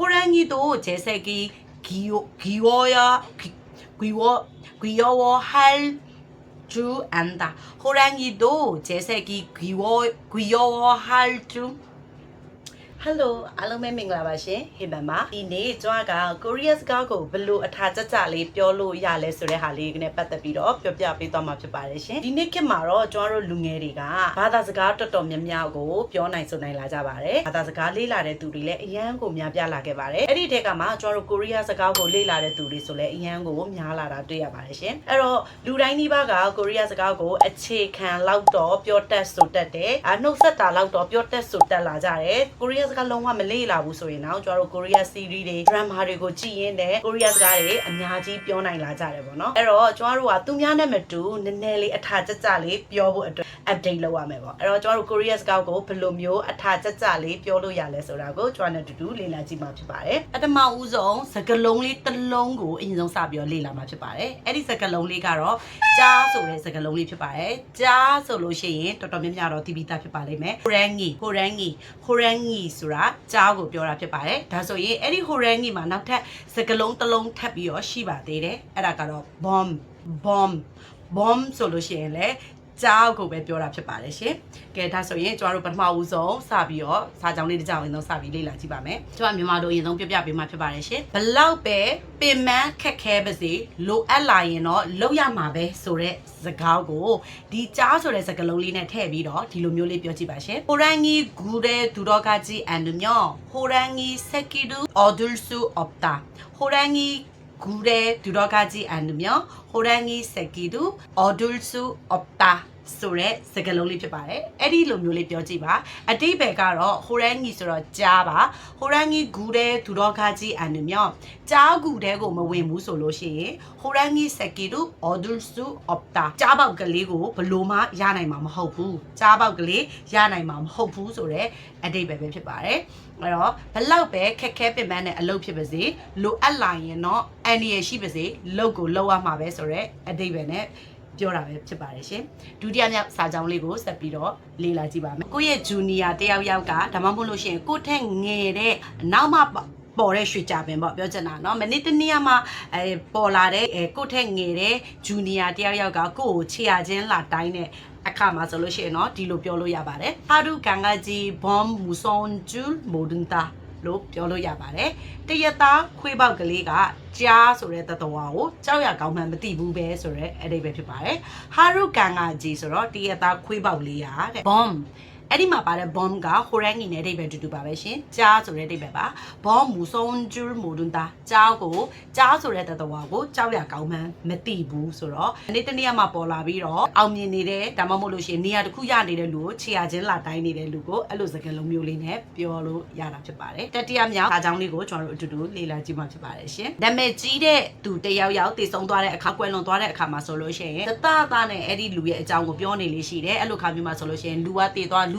호랑이도 재색이 귀여, 귀여워야 귀, 귀여, 귀여워할 줄 안다. 호랑이도 재색이 귀여, 귀여워할 줄 ဟယ်လိုအားလုံးပဲမင်္ဂလာပါရှင်ဟေဘန်ပါဒီနေ့ကျွန်တော်ကကိုရီးယားစကားကိုဘယ်လိုအထာကျကျလေးပြောလို့ရလဲဆိုတဲ့ဟာလေးနဲ့ပတ်သက်ပြီးတော့ပြောပြပေးသွားမှာဖြစ်ပါတယ်ရှင်ဒီနေ့ခေတ်မှာတော့ကျွန်တော်တို့လူငယ်တွေကဘာသာစကားတော်တော်များများကိုပြောနိုင်ဆိုနိုင်လာကြပါတယ်ဘာသာစကားလေ့လာတဲ့သူတွေလည်းအရန်ကိုများပြလာခဲ့ပါတယ်အဲ့ဒီထက်ကမှကျွန်တော်တို့ကိုရီးယားစကားကိုလေ့လာတဲ့သူတွေဆိုလည်းအရန်ကိုများလာတာတွေ့ရပါတယ်ရှင်အဲ့တော့လူတိုင်းဒီဘကကိုရီးယားစကားကိုအခြေခံလောက်တော့ပြောတတ်ဆိုတတ်တယ်အနှုတ်ဆက်တာလောက်တော့ပြောတတ်ဆိုတတ်လာကြတယ်ကိုရီးယားစကားလုံးဝမလေ့လာဘူးဆိုရင်တော့ကျွန်တော်တို့ကိုရီးယားစီးရီးတွေ drama တွေကိုကြည့်ရင်းနဲ့ကိုရီးယားစကားတွေအများကြီးပြောနိုင်လာကြတယ်ပေါ့နော်အဲ့တော့ကျွန်တော်တို့ကသူများနဲ့မတူနည်းနည်းလေးအထာကျကျလေးပြောဖို့အတွက် update လုပ်ရမယ်ပေါ့အဲ့တော့ကျွန်တော်တို့ကိုရီးယားစကားကိုဘယ်လိုမျိုးအထာကျကျလေးပြောလို့ရလဲဆိုတာကိုကျွန်တော်နဲ့အတူတူလေ့လာကြည့်မှာဖြစ်ပါတယ်အတမဦးဆုံးစကားလုံးလေးတစ်လုံးကိုအရင်ဆုံးစပြီးတော့လေ့လာမှာဖြစ်ပါတယ်အဲ့ဒီစကားလုံးလေးကတော့ကြားဆိုတဲ့စကားလုံးလေးဖြစ်ပါတယ်ကြားဆိုလို့ရှိရင်တော်တော်များများတော့သိပြီးသားဖြစ်ပါလိမ့်မယ်ဟိုရန်ဂီဟိုရန်ဂီဟိုရန်ဂီဆိုတာကြားကိုပြောတာဖြစ်ပါတယ်ဒါဆိုရင်အဲ့ဒီဟိုရန်ဂီမှာနောက်ထပ်စကားလုံးတစ်လုံးထပ်ပြီးတော့ရှိပါသေးတယ်အဲ့ဒါကတော့ bomb bomb bomb ဆိုလို့ရှိရင်လည်း ကြောက်ကိုပဲပြောတာဖြစ်ပါတယ်ရှင်။ကဲဒါဆိုရင်ကျွန်တော်တို့ပထမဦးဆုံးစပြီးတော့စာကြောင်းလေးတစ်ကြောင်းအရင်ဆုံးစပြီးလေ့လာကြည့်ပါမယ်။ကျွန်မမြန်မာလိုအရင်ဆုံးပြပြပေးမှာဖြစ်ပါတယ်ရှင်။ဘလောက်ပဲပင်မခက်ခဲပါစေလိုအပ်လာရင်တော့လောက်ရမှာပဲဆိုတဲ့စကားကိုဒီကြားဆိုတဲ့စကားလုံးလေးနဲ့ထည့်ပြီးတော့ဒီလိုမျိုးလေးပြောကြည့်ပါရှင်။ဟိုရန်ဂီဂူရဲဒူရောကာဂျီအန်ဒူမြောဟိုရန်ဂီဆက်ကီဒူအော်ဒူလ်ဆူအော့ပတာဟိုရန်ဂီဂူရဲဒူရောကာဂျီအန်ဒူမြောဟိုရန်ဂီဆက်ကီဒူအော်ဒူလ်ဆူအော့ပတာ စကားလုံးလေးဖြစ်ပါတယ်အဲ့ဒီလိုမျိုးလေးပြောကြည့်ပါအတိဘယ်ကတော့ဟိုရန်ကြီးဆိုတော့ကြားပါဟိုရန်ကြီးဂူတဲ့ဒူတော့ခါကြီးအန်မြောကြားဂူတဲ့ကိုမဝင်ဘူးဆိုလို့ရှိရင်ဟိုရန်ကြီးစက်ကီတို့အော်ဒူဆူအော့တာကြားပေါက်ကလေးကိုဘလို့မှရနိုင်မှာမဟုတ်ဘူးကြားပေါက်ကလေးရနိုင်မှာမဟုတ်ဘူးဆိုတော့အတိဘယ်ပဲဖြစ်ပါတယ်အဲ့တော့ဘလောက်ပဲခက်ခဲပင်ပန်းတဲ့အလုပ်ဖြစ်ပါစေလိုအပ်လာရင်တော့အန်ဒီရရှိပါစေလုပ်ကိုလုပ်ရမှာပဲဆိုတော့အတိဘယ်နဲ့ ပြောတာပဲဖြစ်ပါတယ်ရှင်ဒုတိယမြောက်စာကြောင်းလေးကိုဆက်ပြီးတော့လေ့လာကြည့်ပါမယ်ကိုယ့်ရဲ့ဂျူနီယာတယောက်ယောက်ကဒါမှမဟုတ်လို့ရှိရင်ကိုယ့်ထက်ငယ်တဲ့နောက်မှပေါ်တဲ့ရွှေကြပင်ပေါ့ပြောချင်တာเนาะမနေ့တနေ့မှအဲပေါ်လာတဲ့အဲကိုယ့်ထက်ငယ်တဲ့ဂျူနီယာတယောက်ယောက်ကကိုယ့်ကိုချေရချင်းလာတိုင်းတဲ့အခါမှာဆိုလို့ရှိရင်เนาะဒီလိုပြောလို့ရပါတယ်ဟာဒူကန်ကကြီးဘွန်မူဆွန်ဂျူမိုဒန်တာ လို့ပြောလို့ရပါတယ်တရသားခွေးပေါက်ကလေးကကြားဆိုတဲ့တတဝါကိုကြောက်ရကောင်းမှန်းမသိဘူးပဲဆိုတော့အဲ့ဒီပဲဖြစ်ပါတယ်ဟာရုကန်ကကြီးဆိုတော့တရသားခွေးပေါက်လေးရတဲ့ bomb အဲ့ဒီမှာပါတဲ့ bomb ကဟိုရန်ကြီးနဲ့အဓိပ္ပာယ်တူတူပါပဲရှင်ကြားဆိုတဲ့အဓိပ္ပာယ်ပါ bomb မူဆုံးဂျူမိုဒွန်တာကြားကိုကြားဆိုတဲ့တတဝါကိုကြောက်ရကောင်းမှန်းမသိဘူးဆိုတော့နေ့တနေ့မှပေါ်လာပြီးတော့အောင်မြင်နေတဲ့ဒါမှမဟုတ်လို့ရှိရင်နေရာတစ်ခုရနေတဲ့လူကိုခြေရချင်းလာတိုင်းနေတဲ့လူကိုအဲ့လိုစကားလုံးမျိုးလေးနဲ့ပြောလို့ရတာဖြစ်ပါတယ်တတိယမြောက်အားကြောင့်လေးကိုကျွန်တော်တို့အတူတူလေ့လာကြည့်မှဖြစ်ပါတယ်ရှင်နာမည်ကြီးတဲ့သူတယောက်ယောက်တည်ဆုံသွားတဲ့အခါကွယ်လွန်သွားတဲ့အခါမှာဆိုလို့ရှိရင်တတသားနဲ့အဲ့ဒီလူရဲ့အကြောင်းကိုပြောနေလေးရှိတယ်အဲ့လိုခါမျိုးမှာဆိုလို့ရှိရင်လူကတည်သွားလ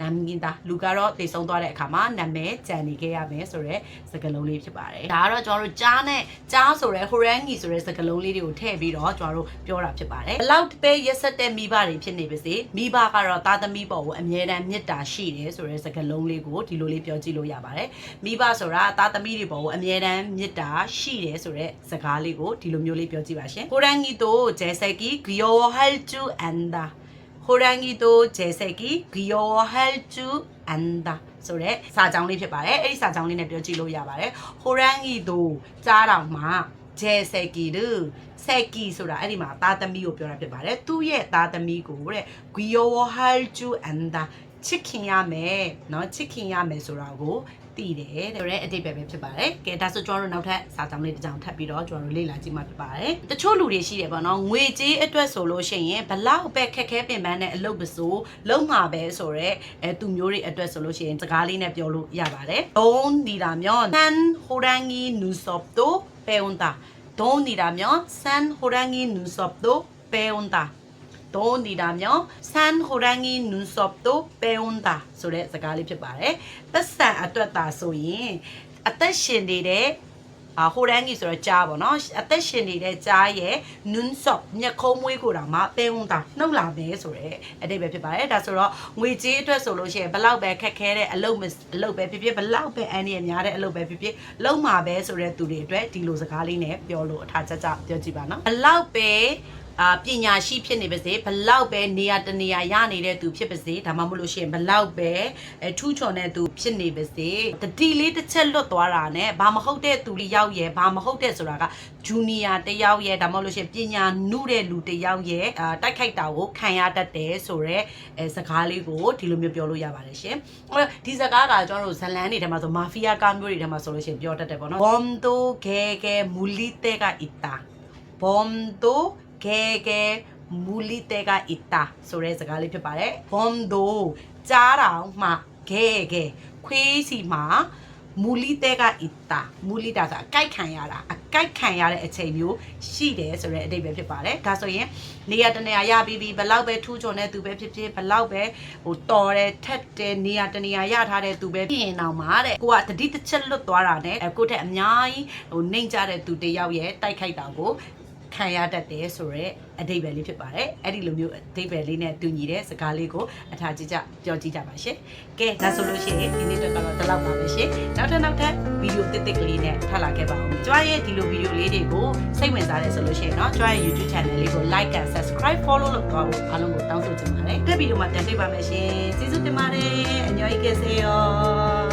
နမ်ဂင်တာလူကတော့တည်ဆုံးသွားတဲ့အခါမှာနာမည်ကြံနေခဲ့ရမယ်ဆိုတော့စကားလုံးလေးဖြစ်ပါတယ်ဒါကတော့ကျွန်တော်တို့ကြားနဲ့ကြားဆိုရဲဟိုရန်ဂီဆိုရဲစကားလုံးလေးတွေကိုထည့်ပြီးတော့ကျွန်တော်တို့ပြောတာဖြစ်ပါတယ်ဘလောက်ပဲရက်ဆက်တဲ့မိဘတွေဖြစ်နေပါစေမိဘကတော့သားသမီးပေါ်ကိုအမြဲတမ်းမေတ္တာရှိတယ်ဆိုရဲစကားလုံးလေးကိုဒီလိုလေးပြောကြည့်လို့ရပါတယ်မိဘဆိုတာသားသမီးတွေပေါ်ကိုအမြဲတမ်းမေတ္တာရှိတယ်ဆိုရဲစကားလေးကိုဒီလိုမျိုးလေးပြောကြည့်ပါရှင်ဟိုရန်ဂီတို့ဂျဲဆက်ကီဂီယိုဟယ်ချူအန်ဒါ 호랑이도 제 색이 귀여워할 줄 안다 ဆိုတော့စာကြောင်းလေးဖြစ်ပါတယ်အဲ့ဒီစာကြောင်းလေးနဲ့ပြောကြည့်လို့ရပါတယ် 호랑이도 ကြားတော်မှာ 제 새끼를 새끼ဆိုတာအဲ့ဒီမှာသားသမီးကိုပြောတာဖြစ်ပါတယ်သူ့ရဲ့သားသမီးကိုတဲ့ 귀여워할 줄 안다 ချစ်ခင်ရမယ်เนาะချစ်ခင်ရမယ်ဆိုတာကို သိတယ်တဲ့ဆိုရဲအတိတ်ပဲဖြစ်ပါတယ်ကဲဒါဆိုကျွန်တော်တို့နောက်ထပ်စာကြောင်းလေးတစ်ကြောင်းထပ်ပြီးတော့ကျွန်တော်တို့လေ့လာကြည့်မှာဖြစ်ပါတယ်တချို့လူတွေရှိတယ်ပေါ့နော်ငွေကြေးအတွက်ဆိုလို့ရှိရင်ဘလောက်ပဲခက်ခဲပင်ပန်းတဲ့အလုပ်ပစိုးလုံးမှာပဲဆိုရဲအဲသူမျိုးတွေအတွက်ဆိုလို့ရှိရင်စကားလေးနဲ့ပြောလို့ရပါတယ်ဒုံးဒီလာမျောဆန်ဟိုရန်ဂီနူဆော့တိုပေွန်တာဒုံးဒီလာမျောဆန်ဟိုရန်ဂီနူဆော့တိုပေွန်တာ သုံးနေတာမျိုး san horangi nunsop to peonda ဆိုတဲ့စကားလေးဖြစ်ပါတယ်ပတ်စံအတွက်သာဆိုရင်အသက်ရှင်နေတဲ့အာဟိုရန်ကြီးဆိုတော့ကြားပေါ့နော်အသက်ရှင်နေတဲ့ကြားရဲ့ noon sock မျက်ခုံးမွေးကိုတောင်မှပဲဝန်တာနှုတ်လာမယ်ဆိုတော့အတိတ်ပဲဖြစ်ပါတယ်ဒါဆိုတော့ငွေကြေးအတွက်ဆိုလို့ရှိရင်ဘလောက်ပဲခက်ခဲတဲ့အလုပ်အလုပ်ပဲဖြစ်ဖြစ်ဘလောက်ပဲအန်ရများတဲ့အလုပ်ပဲဖြစ်ဖြစ်လုံးမှာပဲဆိုတဲ့သူတွေအတွက်ဒီလိုစကားလေးနဲ့ပြောလို့အထာကျကျပြောကြည့်ပါနော်ဘလောက်ပဲ အာပညာရှိဖြစ်နေပါစေဘလောက်ပဲနေရာတနေရာရနေတဲ့သူဖြစ်ပါစေဒါမှမဟုတ်လို့ရှိရင်ဘလောက်ပဲအထူးချွန်တဲ့သူဖြစ်နေပါစေတတိလေးတစ်ချက်လွတ်သွားတာနဲ့ဘာမဟုတ်တဲ့သူလေးရောက်ရဲ့ဘာမဟုတ်တဲ့ဆိုတာကဂျူနီယာတစ်ယောက်ရဲ့ဒါမှမဟုတ်လို့ရှိရင်ပညာနုတဲ့လူတစ်ယောက်ရဲ့အာတိုက်ခိုက်တာကိုခံရတတ်တယ်ဆိုတော့အဲစကားလေးကိုဒီလိုမျိုးပြောလို့ရပါတယ်ရှင်အဲ့တော့ဒီစကားကကျွန်တော်တို့ဇလန်းတွေထဲမှာဆိုမာဖီးယားကားမျိုးတွေထဲမှာဆိုလို့ရှိရင်ပြောတတ်တယ်ပေါ့နော်ဘွမ်တိုဂဲဂဲမူလီတဲကအီတာဘွမ်တို ဂဲဂဲမူလီတဲကအီတာဆိုတဲ့စကားလေးဖြစ်ပါတယ်ဘွမ်တိုကြားတော်မှဂဲဂဲခွေးစီမှာမူလီတဲကအီတာမူလီတာဆိုတာအကြိုက်ခံရတာအကြိုက်ခံရတဲ့အချိန်မျိုးရှိတယ်ဆိုတဲ့အဓိပ္ပာယ်ဖြစ်ပါတယ်ဒါဆိုရင်နေရာတနေရာရပြီးပြီးဘလောက်ပဲထူးချွန်တဲ့သူပဲဖြစ်ဖြစ်ဘလောက်ပဲဟိုတော်တယ်ထက်တယ်နေရာတနေရာရထားတဲ့သူပဲဖြစ်ရင်တော့မှာတဲ့ကိုကတတိတစ်ချက်လွတ်သွားတာနဲ့အဲကိုယ့်ထက်အများကြီးဟိုနှိမ်ကြတဲ့သူတစ်ယောက်ရဲ့တိုက်ခိုက်တာကို ခံရတတ်တယ်ဆိုတော့အဓိပ္ပာယ်လေးဖြစ်ပါတယ်အဲ့ဒီလိုမျိုးအဓိပ္ပာယ်လေးနဲ့တူညီတဲ့စကားလေးကိုအထားကြည့်ကြပြောကြည့်ကြပါရှင်ကဲဒါဆိုလို့ရှိရင်ဒီနေ့အတွက်ကတော့ဒီလောက်ပါပဲရှင်နောက်ထပ်နောက်ထပ်ဗီဒီယိုတစ်တစ်ကလေးနဲ့ထပ်လာခဲ့ပါအောင်ကြွားရဲ့ဒီလိုဗီဒီယိုလေးတွေကိုစိတ်ဝင်စားတယ်ဆိုလို့ရှိရင်เนาะကြွားရဲ့ YouTube channel လေးကို like and subscribe follow လုပ်တော့အားလုံးကိုတောင်းဆိုချင်ပါတယ်တဲ့ဗီဒီယိုမှာပြန်တွေ့ပါမယ်ရှင်ကျေးဇူးတင်ပါတယ်အညော်ကြီးကစေရော